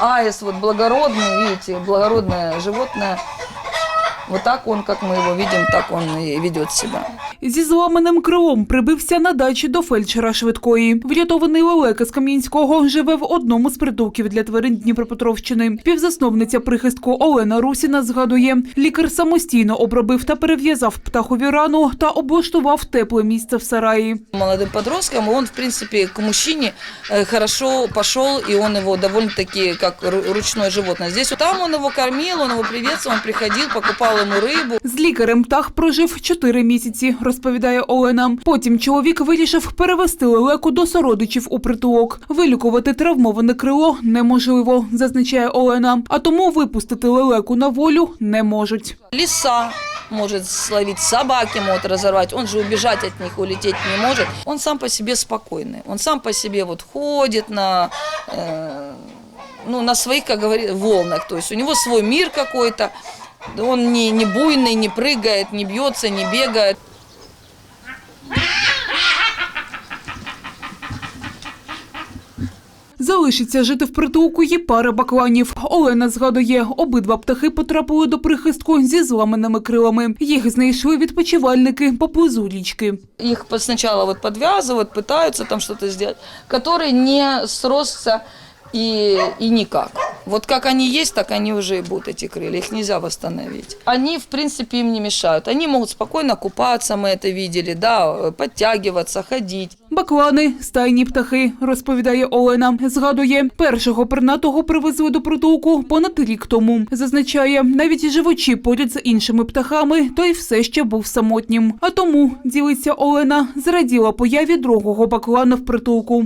аист вот благородный, видите, благородное животное. Вот так он, как мы его видим, так он и ведет себя. Зі зламаним крилом прибився на дачі до фельдшера швидкої. Врятований лелека з Кам'янського живе в одному з притулків для тварин Дніпропетровщини. Співзасновниця прихистку Олена Русіна згадує, лікар самостійно обробив та перев'язав птахові рану та облаштував тепле місце в сараї. Молодым подростком, и он, в принципе, к мужчине э, хорошо пошел, и он его довольно-таки как ру- ручное животное. Здесь там он его кормил, он его приветствовал, он приходил, покупал ему рыбу. З лікарем птах прожив чотири місяці, розповідає Олена. Потім чоловік вирішив перевести лелеку до сородичів у притулок. Вилікувати травмоване крило неможливо, зазначає Олена. А тому випустити лелеку на волю не можуть. Лиса может словить, собаки могут разорвать, он же убежать от них, улететь не может. Он сам по себе спокойный, он сам по себе вот ходит на, э, ну, на своих, как говорит, волнах, то есть у него свой мир какой-то, он не, не буйный, не прыгает, не бьется, не бегает. Залишиться жити в притулку є пара бакланів. Олена згадує, обидва птахи потрапили до прихистку зі зламаними крилами. Їх знайшли відпочивальники поблизу річки. Их по- сначала вот подвязывают, пытаются там что-то сделать, которые не сросся и, и никак. Вот как они есть, так они уже и будут, эти крылья. Их нельзя восстановить. Они, в принципе, им не мешают. Они могут спокойно купаться, мы это видели, да, э, подтягиваться, ходить. Баклани – стайні птахи, розповідає Олена. Згадує, першого пернатого привезли до притулку понад рік тому. Зазначає, навіть живучи поряд з іншими птахами, той все ще був самотнім. А тому, ділиться Олена, зраділа появі другого баклана в притулку.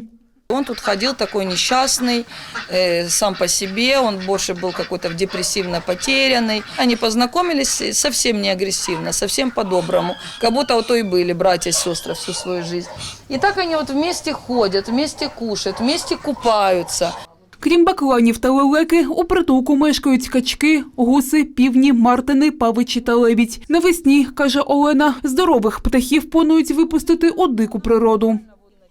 Он тут ходил такой несчастный, э, сам по себе, он больше был какой-то депрессивно потерянный. Они познакомились совсем не агрессивно, совсем по-доброму, как будто вот то и были братья и сестры всю свою жизнь. И так они вот вместе ходят, вместе кушают, вместе купаются. Крім бакланів та лелеки, у притулку мешкають качки, гуси, півні, мартини, павичі та лебідь. Навесні, каже Олена, здорових птахів планують випустити у дику природу.